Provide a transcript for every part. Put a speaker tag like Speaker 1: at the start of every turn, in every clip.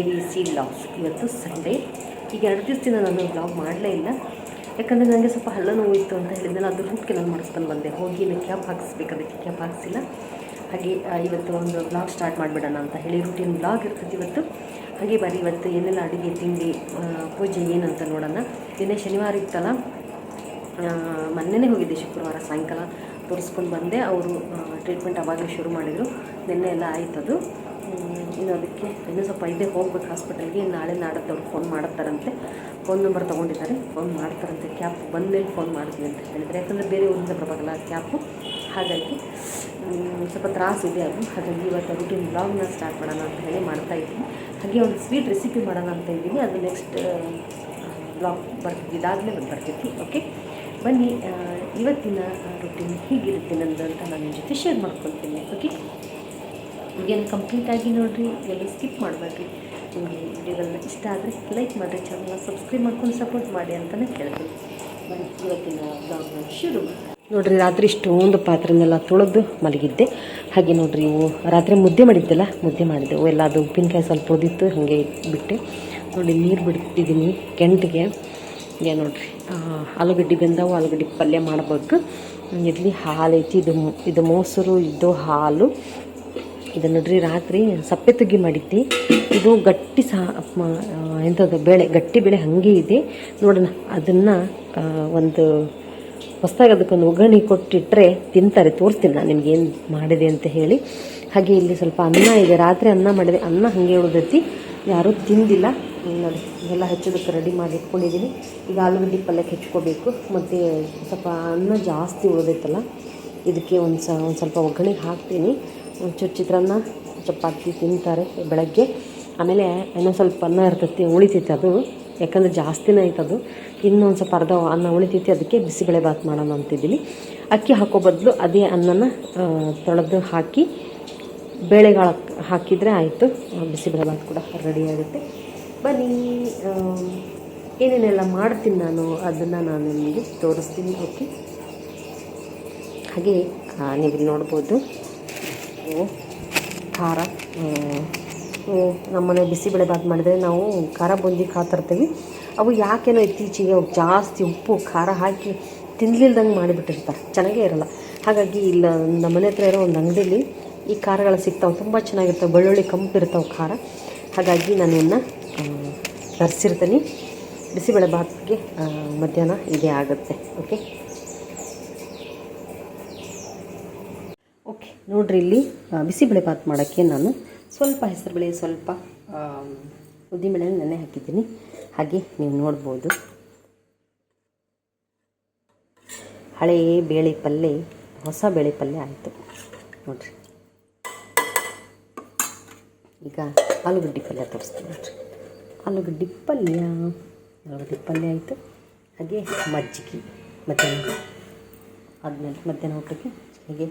Speaker 1: G V C vlogs ಇವತ್ತು Sunday ಈಗ ಎರಡು ದಿವಸದಿಂದ ನಾನು ಬ್ಲಾಗ್ ಮಾಡಲೇ ಇಲ್ಲ. ಯಾಕಂದರೆ ನನಗೆ ಸ್ವಲ್ಪ ಹಳ್ಳ ನೋವು ಇತ್ತು ಅಂತ ಹೇಳಿದ್ನಲ್ಲ ಅದು ರೂಟ್ ನಾನು ಮಾಡಿಸ್ಕೊಂಡು ಬಂದೆ. ಹೋಗಿ ನಾನು ಕ್ಯಾಪ್ ಹಾಕಿಸ್ಬೇಕು ಅದಕ್ಕೆ ಕ್ಯಾಪ್ ಹಾಕಿಸಿಲ್ಲ. ಹಾಗೆ ಇವತ್ತು ಒಂದು ಬ್ಲಾಗ್ ಸ್ಟಾರ್ಟ್ ಮಾಡಿಬಿಡೋಣ ಅಂತ ಹೇಳಿ ರೂಟೀನ್ ಬ್ಲಾಗ್ ಇರ್ತದೆ ಇವತ್ತು. ಹಾಗೆ ಬರೀ ಇವತ್ತು ಏನೆಲ್ಲ ಅಡುಗೆ ತಿಂಡಿ ಪೂಜೆ ಏನಂತ ನೋಡೋಣ. ನಿನ್ನೆ ಶನಿವಾರ ಇತ್ತಲ್ಲ ಮೊನ್ನೆನೇ ಹೋಗಿದ್ದೆ ಶುಕ್ರವಾರ ಸಾಯಂಕಾಲ ತೋರಿಸ್ಕೊಂಡು ಬಂದೆ. ಅವರು ಟ್ರೀಟ್ಮೆಂಟ್ ಅವಾಗಲೇ ಶುರು ಮಾಡಿದರು. ನಿನ್ನೆ ಎಲ್ಲ ಆಯಿತು ಹ್ಮ್, ಇನ್ನು ಅದಕ್ಕೆ ಇನ್ನೂ ಸ್ವಲ್ಪ ಇದೆ, ಹೋಗ್ಬೇಕು ಹಾಸ್ಪಿಟಲ್ಗೆ. ನಾಳೆ ನಾಡದ್ದು ಅವ್ರು ಫೋನ್ ಮಾಡ್ತಾರಂತೆ ಫೋನ್ ನಂಬರ್ ತೊಗೊಂಡಿದ್ದಾರೆ. ಫೋನ್ ಮಾಡ್ತಾರಂತೆ. ಕ್ಯಾಪ್ ಬಂದಮೇಲೆ ಫೋನ್ ಮಾಡ್ತೀವಿ ಅಂತ ಹೇಳಿದರೆ ಯಾಕಂದರೆ ಬೇರೆ ಊರಿಂದ ಬರಬೇಕಲ್ಲ ಕ್ಯಾಪು ಹಾಗಾಗಿ ಸ್ವಲ್ಪ ತ್ರಾಸಿದೆ ಅದು. ಹಾಗಾಗಿ ಇವತ್ತು ರೂಟೀನ್ ಬ್ಲಾಗ್ನ ಸ್ಟಾರ್ಟ್ ಮಾಡೋಣ ಅಂತ ಹೇಳಿ ಮಾಡ್ತಾ ಇದ್ದೀನಿ. ಹಾಗೆ ಒಂದು ಸ್ವೀಟ್ ರೆಸಿಪಿ ಮಾಡೋಣ ಅಂತ ಇದ್ದೀನಿ ಅದು ನೆಕ್ಸ್ಟ್ ಬ್ಲಾಗ್ ಬರ್ತಿದ್ದು ಇದಾದಮೇಲೆ ಬರ್ತೈತಿ. ಓಕೆ ಬನ್ನಿ ಇವತ್ತಿನ ರೂಟೀನ್ ಹೀಗಿರುತ್ತೆ ನಂದು ಅಂತ ನಾನು ನಿಮ್ಮ ಜೊತೆ ಶೇರ್ ಮಾಡ್ಕೊತೀನಿ ಓಕೆ ವಿಡಿಯೋನ ಕಂಪ್ಲೀಟಾಗಿ ನೋಡಿರಿ ಎಲ್ಲ ಸ್ಕಿಪ್ ಮಾಡಬೇಡ್ರಿ. ನಿಮಗೆ ವಿಡಿಯೋಗಳನ್ನ ಇಷ್ಟ ಆದರೆ ಲೈಕ್ ಮಾಡಿರಿ ಚಾನಲ್ನ ಸಬ್ಸ್ಕ್ರೈಬ್ ಮಾಡ್ಕೊಂಡು ಸಪೋರ್ಟ್ ಮಾಡಿ ಅಂತಲೇ ಕೇಳ್ತೀನಿ ಬನ್ನಿ, ಇವತ್ತಿನ ಬ್ಲಾಗ್ನ ಶುರು ನೋಡ್ರಿ, ರಾತ್ರಿ ಇಷ್ಟೊಂದು ಪಾತ್ರೆನೆಲ್ಲ ತೊಳೆದು ಮಲಗಿದ್ದೆ. ಹಾಗೆ ನೋಡಿರಿ, ಇವು ರಾತ್ರಿ ಮುದ್ದೆ ಮಾಡಿದ್ದೆಲ್ಲ, ಮುದ್ದೆ ಮಾಡಿದ್ದೆ ಅವು ಎಲ್ಲ ಅದು ಉಪ್ಪಿನಕಾಯಿ ಸ್ವಲ್ಪ ಒದಿತ್ತು ಹಾಗೆ ಬಿಟ್ಟೆ ನೋಡಿ, ನೀರು ಬಿಡ್ತಿದ್ದೀನಿ ಕೆಂಟಿಗೆ. ಇದೆ ನೋಡಿರಿ ಆಲೂಗಡ್ಡೆ ಬೆಂದವು ಆಲೂಗಡ್ಡೆ ಪಲ್ಯ ಮಾಡಬೇಕು. ಇಲ್ಲಿ ಹಾಲು ಐತಿ, ಇದು ಇದು ಮೊಸರು, ಇದು ಹಾಲು. ಇದು ನೋಡ್ರಿ, ರಾತ್ರಿ ಸಪ್ಪೆ ತುಗ್ಗಿ ಮಾಡಿದ್ದೆ ಇದು ಗಟ್ಟಿ ಸಹ ಎಂಥದ್ದು ಬೇಳೆ, ಗಟ್ಟಿ ಬೇಳೆ ಹಾಗೆ ಇದೆ. ನೋಡೋಣ, ಅದನ್ನು ಒಂದು ಹೊಸದಾಗಿ ಅದಕ್ಕೊಂದು ಒಗ್ಗರಣೆ ಕೊಟ್ಟಿಟ್ಟರೆ ತಿಂತಾರೆ, ತೋರಿಸ್ತೀನಿ ನಾನು ನಿಮ್ಗೆ ಏನು ಮಾಡಿದೆ ಅಂತ ಹೇಳಿ. ಹಾಗೆ ಇಲ್ಲಿ ಸ್ವಲ್ಪ ಅನ್ನ ಇದೆ, ರಾತ್ರಿ ಅನ್ನ ಮಾಡಿದೆ, ಅನ್ನ ಹಾಗೆ ಉಳಿದೈತಿ. ಯಾರೂ ತಿಂದಿಲ್ಲ. ನೋಡಿ, ಎಲ್ಲ ಹೆಚ್ಚೋದಕ್ಕೆ ರೆಡಿ ಮಾಡಿ ಇಟ್ಕೊಂಡಿದ್ದೀನಿ. ಈಗ ಆಲೂಗಡ್ಡೆ ಪಲ್ಯಕ್ಕೆ ಹೆಚ್ಕೋಬೇಕು. ಮತ್ತು ಸ್ವಲ್ಪ ಅನ್ನ ಜಾಸ್ತಿ ಉಳಿದೈತಲ್ಲ, ಇದಕ್ಕೆ ಒಂದು ಸ, ಒಂದು ಸ್ವಲ್ಪ ಒಗ್ಗರಣೆಗೆ ಹಾಕ್ತೀನಿ. ಒಂಚೂರು ಚಿತ್ರಾನ್ನ, ಚಪಾತಿ ತಿಂತಾರೆ ಬೆಳಗ್ಗೆ. ಆಮೇಲೆ ಇನ್ನೊಂದು ಸ್ವಲ್ಪ ಅನ್ನ ಇರ್ತೈತಿ, ಉಳಿತೈತಿ ಅದು. ಯಾಕಂದರೆ ಜಾಸ್ತಿನೇ ಆಯ್ತು ಅದು. ಇನ್ನೊಂದು ಸ್ವಲ್ಪ ಅರ್ಧ ಅನ್ನ ಉಳಿತೈತಿ, ಅದಕ್ಕೆ ಬಿಸಿಬೇಳೆ ಬಾತ್ ಮಾಡೋಣ ಅಂತಿದ್ದೀನಿ. ಅಕ್ಕಿ ಹಾಕೋ ಬದಲು ಅದೇ ಅನ್ನನ ತೊಳೆದು ಹಾಕಿ, ಬೇಳೆಗಳ ಹಾಕಿದರೆ ಆಯಿತು. ಬಿಸಿಬೇಳೆ ಬಾತ್ ಕೂಡ ರೆಡಿ ಆಗುತ್ತೆ. ಬನ್ನಿ ಏನೇನೆಲ್ಲ ಮಾಡ್ತೀನಿ ನಾನು, ಅದನ್ನು ನಾನು ನಿಮಗೆ ತೋರಿಸ್ತೀನಿ, ಓಕೆ? ಹಾಗೆ ನೀವು ನೋಡ್ಬೋದು. ಇವು ಖಾರ ನಮ್ಮನೆ ಬಿಸಿಬೇಳೆ ಬಾತ್ ಮಾಡಿದರೆ ನಾವು ಖಾರ ಬುಂದಿ ಕಾತಿರ್ತೀವಿ ಅವು ಯಾಕೇನೋ ಇತ್ತೀಚೆಗೆ ಅವು ಜಾಸ್ತಿ ಉಪ್ಪು, ಖಾರ ಹಾಕಿ ತಿನ್ನಲಿಲ್ದಂಗೆ ಮಾಡಿಬಿಟ್ಟಿರ್ತಾರೆ. ಚೆನ್ನಾಗೇ ಇರಲ್ಲ. ಹಾಗಾಗಿ ಇಲ್ಲ, ನಮ್ಮ ಮನೆ ಹತ್ರ ಇರೋ ಒಂದು ಅಂಗಡಿಲಿ ಈ ಖಾರಗಳು ಸಿಗ್ತಾವೆ. ತುಂಬ ಚೆನ್ನಾಗಿರ್ತವೆ. ಬೆಳ್ಳುಳ್ಳಿ ಕಂಪು ಇರ್ತಾವೆ ಖಾರ. ಹಾಗಾಗಿ ನಾನು ಇವನ್ನ ತರಿಸಿರ್ತೀನಿ. ಬಿಸಿಬೇಳೆ ಭಾತಿಗೆ ಮಧ್ಯಾಹ್ನ ಇದೇ ಆಗುತ್ತೆ. ಓಕೆ ಓಕೆ ನೋಡ್ರಿ ಇಲ್ಲಿ ಬಿಸಿ ಬಿಸಿಬೇಳೆ ಬಾತ್ ಮಾಡೋಕ್ಕೆ ನಾನು ಸ್ವಲ್ಪ ಹೆಸರುಬೇಳೆ ಸ್ವಲ್ಪ ಉದ್ದಿನಬೇಳೆ ನೆನೆ ಹಾಕಿದ್ದೀನಿ. ಹಾಗೆ ನೀವು ನೋಡ್ಬೋದು. ಹಳೇ ಬೇಳೆ ಪಲ್ಯ ಹೊಸ ಬೇಳೆ ಪಲ್ಯ ಆಯಿತು. ನೋಡ್ರಿ. ಈಗ ಆಲೂಗಡ್ಡೆ ಪಲ್ಯ ತೋರಿಸ್ತೀನಿ ನೋಡ್ರಿ. ಆಲೂಗಡ್ಡೆ ಪಲ್ಯ. ಆಲೂಗಡ್ಡೆ ಪಲ್ಯ ಆಯಿತು. ಹಾಗೆ ಮಜ್ಜಿಗೆ, ಮಧ್ಯಾಹ್ನ. ಆದಮೇಲೆ ಮಧ್ಯಾಹ್ನ ಊಟಕ್ಕೆ ಹೀಗೆ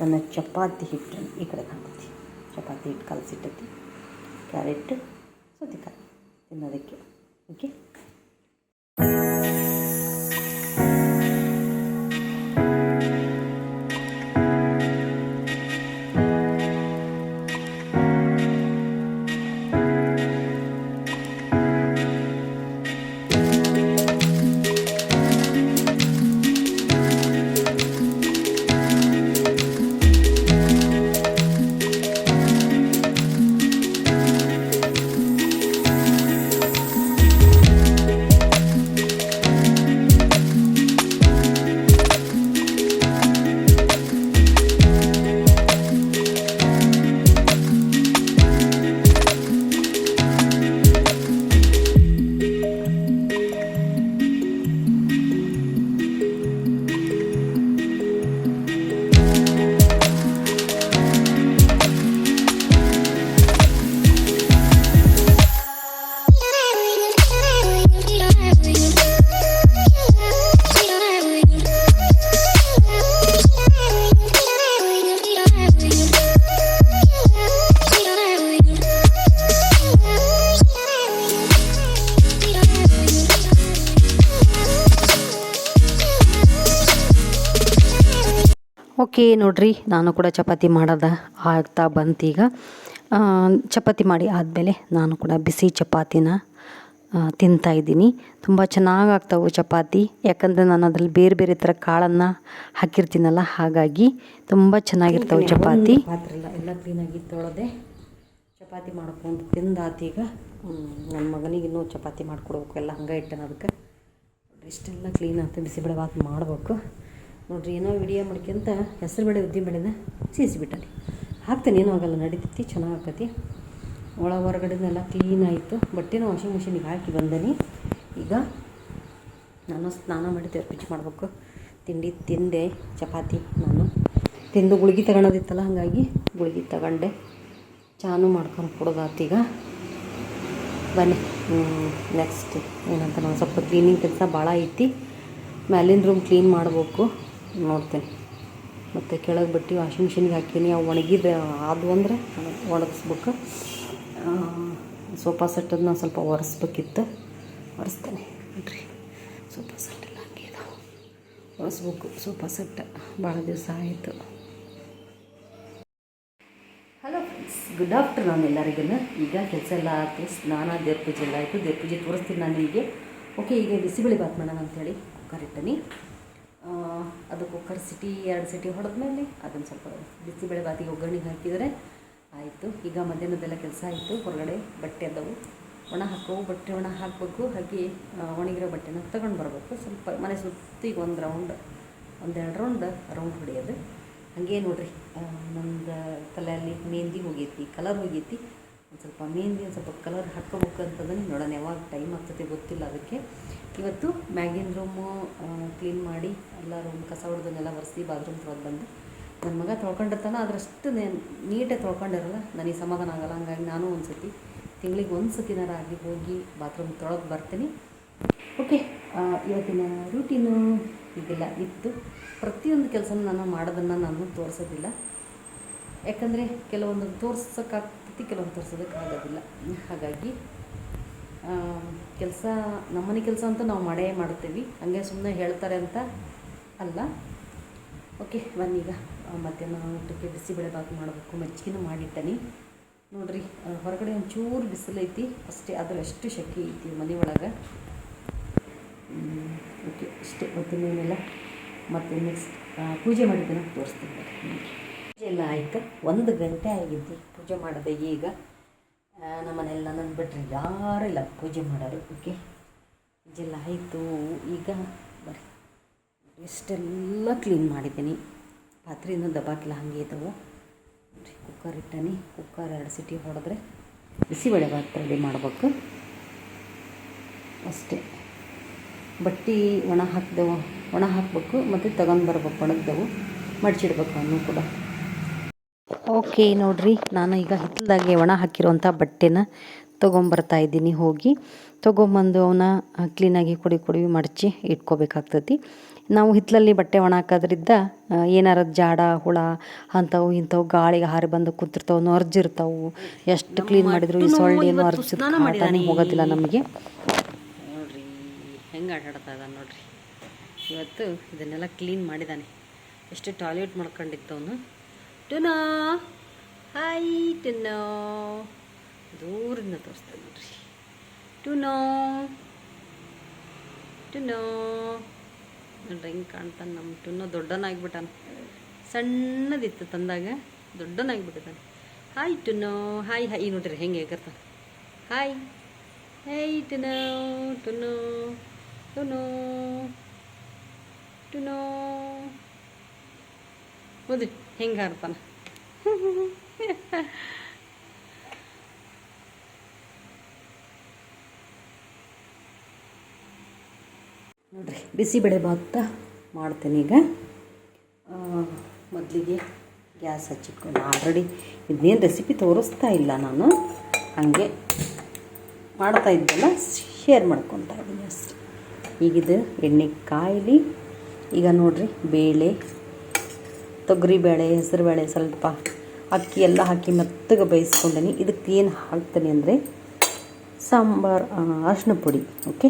Speaker 1: ನನ್ನ ಚಪಾತಿ ಹಿಟ್ಟು ಈ ಕಡೆ ಹಾಕ್ತೀನಿ ಚಪಾತಿ ಹಿಟ್ಟು ಕಲಸಿಟ್ಟೈತಿ. ಕ್ಯಾರೆಟ್ ಸೌತೆಕಾಯಿ ತಿನ್ನೋದಕ್ಕೆ. ಓಕೆ ಓಕೆ ನೋಡ್ರಿ ನಾನು ಕೂಡ ಚಪಾತಿ ಮಾಡೋದ ಆಗ್ತಾ ಬಂತೀಗ. ಚಪಾತಿ ಮಾಡಿ ಆದಮೇಲೆ ನಾನು ಕೂಡ ಬಿಸಿ ಚಪಾತಿನ ಆ, ತಿಂತಾ ಇದ್ದೀನಿ. ತುಂಬ ಚೆನ್ನಾಗಿ ಆಗ್ತಾವೆ ಚಪಾತಿ. ಯಾಕಂದರೆ ನಾನು ಅದರಲ್ಲಿ ಬೇರೆ ಬೇರೆ ಥರ ಕಾಳನ್ನು ಹಾಕಿರ್ತೀನಲ್ಲ ಹಾಗಾಗಿ ತುಂಬ ಚೆನ್ನಾಗಿರ್ತಾವೆ ಚಪಾತಿ.
Speaker 2: ಎಲ್ಲ ಕ್ಲೀನಾಗಿ ತೊಳೆದೆ ಚಪಾತಿ ಮಾಡ್ಕೊಂಡು ತಿಂದಾತೀಗ ನನ್ನ ಮಗನಿಗೆ ಇನ್ನೂ ಚಪಾತಿ ಮಾಡಿಕೊಡ್ಬೇಕು ಎಲ್ಲ ಹಂಗೆ ಇಟ್ಟನ ಅದಕ್ಕೆ. ಇಷ್ಟೆಲ್ಲ ಕ್ಲೀನ್ ಆಯ್ತು ಬಿಸಿಬೇಳೆ ಭಾತ್ ಮಾಡ್ಬೇಕು. ನೋಡ್ರಿ, ಏನೋ ವಿಡಿಯೋ ಮಾಡ್ಕೊಂತ ಹೆಸರುಬೇಳೆ ಉದ್ದಿನಬೇಳೆನ ಸೀಸಿಬಿಟ್ಟೆ ಹಾಕ್ತೇನೆ, ಏನೂ ಆಗಲ್ಲ, ನಡೀತೈತಿ ಚೆನ್ನಾಗಿ ಆಕತಿ ಒಳ ಹೊರಗಡೆನೆಲ್ಲ ಕ್ಲೀನ್ ಆಯಿತು. ಬಟ್ಟೆನ ವಾಷಿಂಗ್ ಮಿಷಿನಿಗೆ ಹಾಕಿ ಬಂದನಿ. ಈಗ ನಾನು ಸ್ನಾನ ಮಾಡಿ ತೆರ್ಪಿಚ್ ಮಾಡಬೇಕು. ತಿಂಡಿ ತಿಂದೆ, ಚಪಾತಿ ನಾನು. ತಿಂದು ಗುಳಿಗೆ ತಗೊಳೋದಿತ್ತಲ್ಲ ಹಾಗಾಗಿ ಗುಳಿಗೆ ತಗೊಂಡೆ. ಚಾನು ಮಾಡ್ಕೊಂಡು ಕೊಡೋದಾತೀಗ ಬನ್ನಿ ನೆಕ್ಸ್ಟ್ ಏನಂತ ನಾನು ಸ್ವಲ್ಪ ಕ್ಲೀನಿಂಗ್ ಕೆಲಸ ಭಾಳ ಐತಿ. ಮ್ಯಾಲಿನ ರೂಮ್ ಕ್ಲೀನ್ ಮಾಡಬೇಕು. ನೋಡ್ತೇನೆ. ಮತ್ತು ಕೆಳಗೆ ಬಟ್ಟೆ ವಾಷಿಂಗ್ ಮಿಷಿನ್ಗೆ ಹಾಕೀನಿ. ಅವು ಒಣಗಿದ, ಆದವು ಅಂದರೆ ಒಣಗಿಸ್ಬೇಕು. ಸೋಫಾ ಸೆಟ್ಟದನ್ನ ಸ್ವಲ್ಪ ಒರೆಸ್ಬೇಕಿತ್ತು. ಒರೆಸ್ತೇನೆ ನೋಡ್ರಿ. ಸೋಫಾ ಸೆಟ್ ಎಲ್ಲ ಹಂಗೆ ಇದಾವೆ. ಒರೆಸ್ಬೇಕು. ಸೋಫಾ ಸೆಟ್ ಭಾಳ ದಿವಸ ಆಯಿತು. ಹಲೋ ಫ್ರೆಂಡ್ಸ್ ಗುಡ್ ಆಫ್ಟರ್ನೂನ್ ಎಲ್ಲರಿಗೂ ಈಗ ಕೆಲಸ ಎಲ್ಲ ಆಯಿತು ಸ್ನಾನ, ದೇವ್ರ ಪೂಜೆ ಎಲ್ಲ ಆಯಿತು. ದೇವ್ರ ಪೂಜೆ ತೋರಿಸ್ತೀನಿ ನಾನು ನಿಮಗೆ. ಓಕೆ ಈಗ ಬಿಸಿಬೇಳೆ ಬಾತ್ ಮಾಡೋಣ ಅಂತೇಳಿ ಕರೆಕ್ಟನಿ ಅದು ಕುಕ್ಕರ್ ಸಿಟಿ, ಎರಡು ಸಿಟಿ ಹೊಡೆದ್ಮೇಲೆ ಅದನ್ನು ಸ್ವಲ್ಪ ಬಿಸಿಬೇಳೆ ಬಾತಿಗೆ ಒಗ್ಗರಣೆಗೆ ಹಾಕಿದರೆ ಆಯಿತು. ಈಗ ಮಧ್ಯಾಹ್ನದೆಲ್ಲ ಕೆಲಸ ಆಯಿತು, ಹೊರಗಡೆ ಬಟ್ಟೆ ಅದಾವು. ಒಣ ಹಾಕೋ ಬಟ್ಟೆ ಒಣ ಹಾಕಬೇಕು, ಹಾಗೆ ಒಣಗಿರೋ ಬಟ್ಟೆನ ತಗೊಂಡು ಬರಬೇಕು. ಸ್ವಲ್ಪ ಮನೆ ಸುತ್ತಿಗೆ ಒಂದು ರೌಂಡ್, ಒಂದೆರಡು ರೌಂಡ್ ರೌಂಡ್ ಹೊಡೆಯೋದು. ಹಾಗೆ ನೋಡ್ರಿ ನಮ್ದು ತಲೆಯಲ್ಲಿ ಮೆಹಂದಿ ಹೋಗೈತಿ, ಕಲರ್ ಹೋಗೈತಿ. ಒಂದು ಸ್ವಲ್ಪ ಮೆಹಂದಿ ಒಂದು ಸ್ವಲ್ಪ ಕಲರ್ ಹಾಕ್ಕೋಬೇಕು ಅಂತಂದ್ರೆ ನೋಡೋಣ, ಯಾವಾಗ ಟೈಮ್ ಆಗ್ತದೆ ಗೊತ್ತಿಲ್ಲ ಅದಕ್ಕೆ. ಇವತ್ತು ಮ್ಯಾಗಿನ ರೂಮು ಕ್ಲೀನ್ ಮಾಡಿ, ಎಲ್ಲ ರೂಮ್ ಕಸ ಹೊಡೆದನ್ನೆಲ್ಲ ಒರೆಸಿ ಬಾತ್ರೂಮ್ ತೊಳೆದು ಬಂದು. ನನ್ನ ಮಗ ತೊಳ್ಕೊಂಡಿರ್ತಾನೆ ಅದರಷ್ಟು ನೀಟಾಗಿ ತೊಳ್ಕೊಂಡಿರಲ್ಲ, ನನಗೆ ಸಮಾಧಾನ ಆಗಲ್ಲ, ಹಂಗಾಗಿ ನಾನು ಒಂದು ಸತಿ ತಿಂಗಳಿಗೆ ಒಂದು ಸತಿನಾರ ಆಗಿ ಹೋಗಿ ಬಾತ್ರೂಮ್ ತೊಳೆದು ಬರ್ತೀನಿ. ಓಕೆ ಇವತ್ತಿನ ರೂಟೀನು ಹೀಗೆಲ್ಲ ಇತ್ತು. ಪ್ರತಿಯೊಂದು ಕೆಲಸನೂ ನಾನು ಮಾಡೋದನ್ನು ನಾನು ತೋರಿಸೋದಿಲ್ಲ. ಯಾಕಂದರೆ ಕೆಲವೊಂದು ತೋರ್ಸೋಕ್ಕಾಗ್ತೈತಿ ಕೆಲವೊಂದು ಆಗೋದಿಲ್ಲ. ಹಾಗಾಗಿ ಕೆಲಸ, ನಮ್ಮನೆ ಕೆಲಸ ಅಂತ ನಾವು ಮಾಡೇ ಮಾಡ್ತೀವಿ ಹಂಗೆ ಸುಮ್ಮನೆ ಹೇಳ್ತಾರೆ ಅಂತ ಅಲ್ಲ. ಓಕೆ, ಬನ್ನೀಗ ಮಧ್ಯಾಹ್ನ ಊಟಕ್ಕೆ ಬಿಸಿಬೇಳೆ ಬಾತ್ ಮಾಡಬೇಕು, ಮಜ್ಜಿಗೆನೂ ಮಾಡಿಟ್ಟನಿ ನೋಡ್ರಿ ಹೊರಗಡೆ ಒಂಚೂರು ಬಿಸಿಲೈತಿ ಅಷ್ಟೇ ಅದ್ರ ಅಷ್ಟು ಶಕ್ತಿ ಐತಿ ಮನೆ ಒಳಗೆ. ಓಕೆ ಇಷ್ಟೇ ಗೊತ್ತಿಲ್ಲ ಮತ್ತು ನೆಕ್ಸ್ಟ್ ಪೂಜೆ ಮಾಡಿದ್ದನ್ನು ತೋರಿಸ್ತೀನಿ. ಎಲ್ಲ ಆಯಿತು. ಒಂದು ಗಂಟೆ ಆಗಿದ್ದು ಪೂಜೆ ಮಾಡಿದೆ. ಈಗ ನಮ್ಮ ನಮ್ಮನೆಲ್ಲ ನನ್ನ ಬಿಟ್ಟರೆ ಯಾರೂ ಇಲ್ಲ ಪೂಜೆ ಮಾಡೋರು. ಓಕೆ? ಪೂಜೆ ಎಲ್ಲ ಆಯಿತು. ಈಗ ಬರ್ರಿ ಎಷ್ಟೆಲ್ಲ ಕ್ಲೀನ್ ಮಾಡಿದ್ದೀನಿ. ಪಾತ್ರೆಯಿಂದ ದಬಾಕಿಲ್ಲ ಹಾಗೆ ಇದ್ದವು ಕುಕ್ಕರ್ ಇಟ್ಟನಿ. ಕುಕ್ಕರ್ ಎರಡು ಸಿಟಿ ಹೊಡೆದ್ರೆ ಬಿಸಿಬೇಳೆ ಭಾತ್ ರೆಡಿ ಮಾಡ್ಬೇಕು. ಅಷ್ಟೇ. ಬಟ್ಟೆ ಒಣ ಹಾಕಿದೆವು. ಒಣ ಹಾಕ್ಬೇಕು ಮತ್ತು ತಗೊಂಡು ಬರ್ಬೇಕು ಒಣಗಿದೆವು. ಮಡಚಿಡ್ಬೇಕು ಅನ್ನೂ ಕೂಡ.
Speaker 1: ಓಕೆ ನೋಡ್ರಿ ನಾನು ಈಗ ಹಿತ್ತಲ್ದಾಗೆ ಒಣ ಹಾಕಿರೋಂಥ ಬಟ್ಟೆನ ತೊಗೊಂಬರ್ತಾ ಇದ್ದೀನಿ. ಹೋಗಿ ತೊಗೊಂಬಂದು ಅವನ್ನ ಕ್ಲೀನಾಗಿ ಕುಡಿ ಕೊಡಿ ಮಡಚಿ ಇಟ್ಕೋಬೇಕಾಗ್ತತಿ. ನಾವು ಹಿತ್ತಲಲ್ಲಿ ಬಟ್ಟೆ ಒಣ ಹಾಕೋದ್ರಿಂದ ಏನಾರ ಜಾಡ ಹುಳ ಅಂಥವು ಇಂಥವು ಗಾಳಿಗೆ ಹಾರಿ ಬಂದು ಕೂತಿರ್ತಾವೆ ನೊರ್ಜಿರ್ತಾವು ಎಷ್ಟು ಕ್ಲೀನ್ ಮಾಡಿದ್ರು ಈ ಸೊಳ್ಳೆ ನೊರ್ಜಿದ ಕಾಟನೇ ಹೋಗೋದಿಲ್ಲ ನಮಗೆ.
Speaker 2: ನೋಡ್ರಿ ಹೆಂಗೆ ಆಟಾಡ್ತಾ ಇದ್ದಾನೆ ನೋಡ್ರಿ. ಇವತ್ತು ಇದನ್ನೆಲ್ಲ ಕ್ಲೀನ್ ಮಾಡಿದ್ದಾನೆ ಎಷ್ಟು ಟಾಯ್ಲೆಟ್ ಮಾಡ್ಕೊಂಡಿತ್ತು ಅವನು ಟುನೋ ಹಾಯ್ ಟುನೋ ದೂರಿಂದ ತೋರಿಸ್ತೇನೆ ನೋಡ್ರಿ ಟುನೋ ಟುನೋ ನೋಡ್ರಿ ಹೆಂಗೆ ಕಾಣ್ತಾನೆ ನಮ್ಮ ಟುನೋ ದೊಡ್ಡನಾಗ್ಬಿಟ್ಟಾನ ಸಣ್ಣದಿತ್ತು ತಂದಾಗ ದೊಡ್ಡನಾಗ್ಬಿಟ್ಟಿದ್ದಾನೆ ಹಾಯ್ ಟುನೋ ಹಾಯ್ ಹಾಯ್ ನೋಡ್ರಿ ಹೆಂಗೆ ಎಗರ್ತಾನೆ ಹಾಯ್ ಹೇಯ್ ಟುನೋ ಟುನೋ ಟುನೋ ಟುನೋ ಓದಿ ಹೆಂಗೆ ಆಡ್ತಾನ ನೋಡ್ರಿ ಬಿಸಿಬೇಳೆ ಭಾತ ಮಾಡ್ತೇನೆ ಈಗ. ಮೊದಲಿಗೆ ಗ್ಯಾಸ್ ಹಚ್ಚಿಕೊಂಡು ಆಲ್ರೆಡಿ ಇದನ್ನೇನು ರೆಸಿಪಿ ತೋರಿಸ್ತಾ ಇಲ್ಲ ನಾನು. ಹಾಗೆ ಮಾಡ್ತಾ ಇದ್ದಲ್ಲ ಶೇರ್ ಮಾಡ್ಕೊತಾ ಇದ್ದೀನಿ ಅಷ್ಟೆ. ಈಗಿದು ಎಣ್ಣೆ ಕಾಯಲಿ, ಈಗ ನೋಡಿರಿ, ಬೇಳೆ ತೊಗರಿಬೇಳೆ ಹೆಸರುಬೇಳೆ ಸ್ವಲ್ಪ ಅಕ್ಕಿ ಎಲ್ಲ ಹಾಕಿ ಮೆತ್ತಗೆ ಬೇಯಿಸ್ಕೊಂಡೇನಿ. ಇದಕ್ಕೆ ಏನು ಹಾಕ್ತೀನಿ ಅಂದರೆ ಸಾಂಬಾರು ಅರಿಶಿನ ಪುಡಿ ಓಕೆ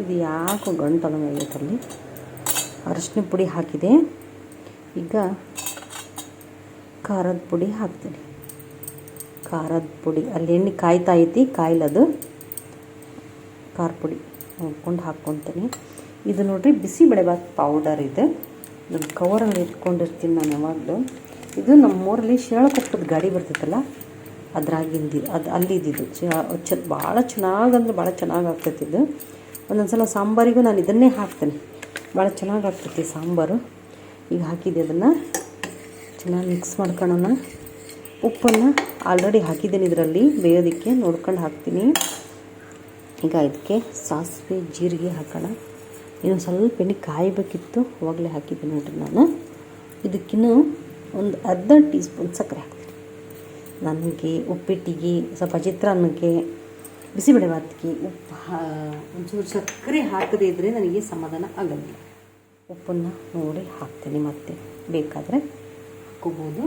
Speaker 2: ಇದು ಯಾಕೋ ಗಂಟದಂಗೆ ಆಗೈತಲ್ಲಿ ಅರಿಶಿನ ಪುಡಿ ಹಾಕಿದೆ. ಈಗ ಖಾರದ ಪುಡಿ ಹಾಕ್ತೀನಿ. ಖಾರದ ಪುಡಿ, ಅಲ್ಲಿ ಎಣ್ಣೆ ಕಾಯ್ತಾ ಐತಿ, ಕಾಯಿಲದು. ಖಾರ ಪುಡಿ ನೋಡ್ಕೊಂಡು ಹಾಕ್ಕೊತೀನಿ. ಇದು ನೋಡಿರಿ ಬಿಸಿಬೇಳೆಬಾತ್ ಪೌಡರ್ ಇದೆ. ನನ್ನ ಕವರಲ್ಲಿ ಇಟ್ಕೊಂಡಿರ್ತೀನಿ ನಾನು ಯಾವಾಗಲೂ. ಇದು ನಮ್ಮೂರಲ್ಲಿ ಶೇಳಕೊಪ್ಪದ ಗಾಡಿ ಬರ್ತೈತಲ್ಲ, ಅದ್ರಾಗಿಂದು ಅದು ಅಲ್ಲಿದ್ದು. ಚ ಭಾಳ ಚೆನ್ನಾಗಂದ್ರೆ ಭಾಳ ಚೆನ್ನಾಗಿ ಆಗ್ತೈತಿ ಇದು. ಒಂದೊಂದು ಸಲ ಸಾಂಬಾರಿಗೂ ನಾನು ಇದನ್ನೇ ಹಾಕ್ತೇನೆ. ಭಾಳ ಚೆನ್ನಾಗಿ ಆಗ್ತೈತಿ ಸಾಂಬಾರು. ಈಗ ಹಾಕಿದ್ದೆ ಅದನ್ನು. ಚೆನ್ನಾಗಿ ಮಿಕ್ಸ್ ಮಾಡ್ಕೊಳ್ಳೋಣ ಉಪ್ಪನ್ನು ಆಲ್ರೆಡಿ ಹಾಕಿದ್ದೀನಿ ಇದರಲ್ಲಿ, ಬೇಯೋದಕ್ಕೆ ನೋಡ್ಕೊಂಡು ಹಾಕ್ತೀನಿ. ಈಗ ಇದಕ್ಕೆ ಸಾಸಿವೆ, ಜೀರಿಗೆ ಹಾಕೋಣ. ಇನ್ನೊಂದು ಸ್ವಲ್ಪ ಎಣ್ಣೆ ಕಾಯಬೇಕಿತ್ತು, ಅವಾಗಲೇ ಹಾಕಿದ್ದೆ ನೋಡಿರಿ ನಾನು. ಇದಕ್ಕಿನ್ನೂ ಒಂದು ಅರ್ಧ ಟೀ ಸ್ಪೂನ್ ಸಕ್ಕರೆ ಹಾಕ್ತೀನಿ. ನನಗೆ ಉಪ್ಪಿಟ್ಟಿಗೆ, ಸ್ವಲ್ಪ ಚಿತ್ರಾನ್ನಕ್ಕೆ, ಬಿಸಿಬೇಳೆ ಭಾತ್ಗೆ ಉಪ್ಪು ಒಂಚೂರು ಸಕ್ಕರೆ ಹಾಕದೇ ಇದ್ದರೆ ನನಗೆ ಸಮಾಧಾನ ಆಗಲ್ಲ. ಉಪ್ಪನ್ನು ನೋಡಿ ಹಾಕ್ತೀನಿ ಮತ್ತೆ, ಬೇಕಾದರೆ ಹಾಕೋಬೋದು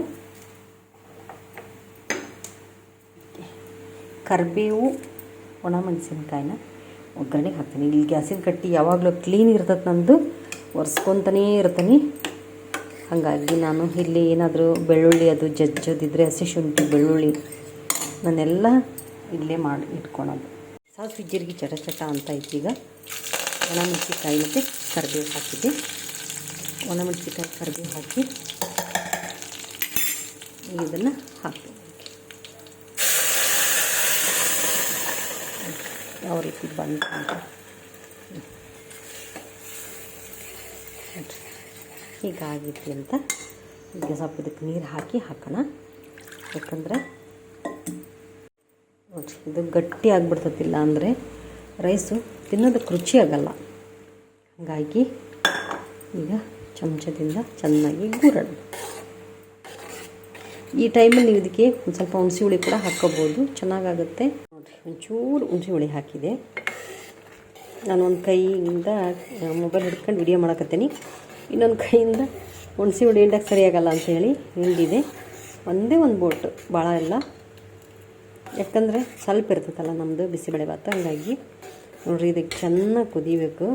Speaker 2: ಕರಿಬೇವು ಒಣಮೆಣಸಿನ್ಕಾಯಿನ ಒಗ್ಗರಣೆಗೆ ಹಾಕ್ತೀನಿ. ಇಲ್ಲಿ ಗ್ಯಾಸಿನ ಕಟ್ಟಿ ಯಾವಾಗಲೂ ಕ್ಲೀನ್ ಇರ್ತದೆ ನಂದು, ಒರೆಸ್ಕೊತಾನೇ ಇರ್ತೀನಿ. ಹಾಗಾಗಿ ನಾನು ಇಲ್ಲಿ ಏನಾದರೂ ಬೆಳ್ಳುಳ್ಳಿ, ಅದು ಜಜ್ಜೋದಿದ್ರೆ ಹಸಿ ಶುಂಠಿ, ಬೆಳ್ಳುಳ್ಳಿ ನಾನೆಲ್ಲ ಇಲ್ಲೇ ಮಾಡಿ ಇಟ್ಕೊಳೋದು. ಸಾಸಿವೆ ಜೀರಿಗೆ ಚಟ ಚಟ ಅಂತ ಐತಿ ಈಗ ಒಣಮೆಣಸಿನ್ಕಾಯಿ ಮತ್ತು ಕರಿಬೇವು ಹಾಕಿದ್ದೆ. ಒಣಮೆಣಸಿಕಾಯಿ ಕರಿಬೇವು ಹಾಕಿ ಇದನ್ನು ಹಾಕ್ತೀನಿ. ಯಾವ ರೀತಿ ಬಂತು ಅಂತ. ಹೀಗಾಗಿತ್ತು ಅಂತ ಈಗ ಸ್ವಲ್ಪ ಇದಕ್ಕೆ ನೀರು ಹಾಕಿ ಹಾಕೋಣ. ಯಾಕಂದರೆ ನೋಡ್ರಿ ಇದು ಗಟ್ಟಿ ಆಗಿಬಿಡ್ತತಿಲ್ಲ ಅಂದರೆ ರೈಸು ತಿನ್ನೋದಕ್ಕೆ ಆಗಲ್ಲ. ಹಾಗಾಗಿ ಈಗ ಚಮಚದಿಂದ ಚೆನ್ನಾಗಿ ಗೂರಣ. ಈ ಟೈಮಲ್ಲಿ ನೀವು ಇದಕ್ಕೆ ಒಂದು ಸ್ವಲ್ಪ ಹುಣಸಿ ಹುಳಿ ಕೂಡ ಹಾಕ್ಕೋಬೋದು ಚೆನ್ನಾಗಾಗುತ್ತೆ. ಒಂಚೂರು ಹುಣಸೆ ಹುಳಿ ಹಾಕಿದೆ. ನಾನು ಒಂದು ಕೈಯಿಂದ ಮೊಬೈಲ್ ಹಿಡ್ಕೊಂಡು ವಿಡಿಯೋ ಮಾಡಕತ್ತೀನಿ. ಇನ್ನೊಂದು ಕೈಯಿಂದ ಹುಣಸೆ ಹುಳಿ ಹಿಂಡಕ್ಕೆ ಸರಿಯಾಗಲ್ಲ ಅಂತ ಹೇಳಿ ಹಿಂಡಿದೆ. ಒಂದೇ ಒಂದು ಬೋಟ್ ಭಾಳ ಇಲ್ಲ ಯಾಕಂದರೆ ಸ್ವಲ್ಪ ಇರ್ತೈತಲ್ಲ ನಮ್ಮದು ಬಿಸಿಬೇಳೆ ಭಾತ, ಹಂಗಾಗಿ ನೋಡ್ರಿ ಇದಕ್ಕೆ ಚೆನ್ನಾಗಿ ಕುದಿಬೇಕು.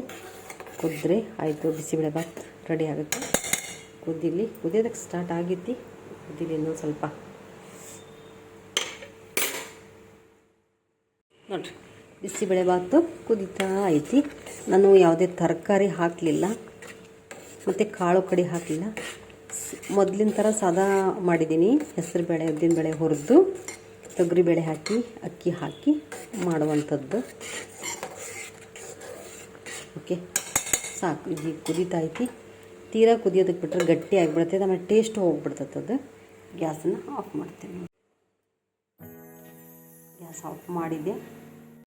Speaker 2: ಕುದ್ರೆ ಆಯಿತು ಬಿಸಿಬೇಳೆ ಭಾತ್ ರೆಡಿ ಆಗುತ್ತೆ. ಕುದಿಲಿ ಕುದಿಯೋದಕ್ಕೆ ಸ್ಟಾರ್ಟ್ ಆಗಿತ್ತು ಕುದಿಲಿ ಇನ್ನೊಂದು ಸ್ವಲ್ಪ. ನೋಡಿರಿ. ಬಿಸಿಬೇಳೆ ಭಾತು ಕುದೀತಾ ಐತಿ. ನಾನು ಯಾವುದೇ ತರಕಾರಿ ಹಾಕಲಿಲ್ಲ. ಮತ್ತು ಕಾಳು ಕಡಿ ಹಾಕಲಿಲ್ಲ. ಮೊದಲಿನ ಥರ ಸಾದಾ ಮಾಡಿದ್ದೀನಿ. ಹೆಸರುಬೇಳೆ ಉದ್ದಿನಬೇಳೆ ಹುರಿದು ತೊಗರಿಬೇಳೆ ಹಾಕಿ, ಅಕ್ಕಿ ಹಾಕಿ ಮಾಡುವಂಥದ್ದು. ಓಕೆ. ಸಾಕು, ಇದು ಕುದೀತಾ ಐತಿ. ತೀರಾ ಕುದಿಯೋದಕ್ಕೆ ಬಿಟ್ಟರೆ ಗಟ್ಟಿ ಆಗಿಬಿಡುತ್ತೆ. ಆಮೇಲೆ ಟೇಸ್ಟ್ ಹೋಗ್ಬಿಡ್ತದೆ ಅದು. ಗ್ಯಾಸನ್ನು ಆಫ್ ಮಾಡ್ತೀನಿ. ಗ್ಯಾಸ್ ಆಫ್ ಮಾಡಿದ್ದೆ.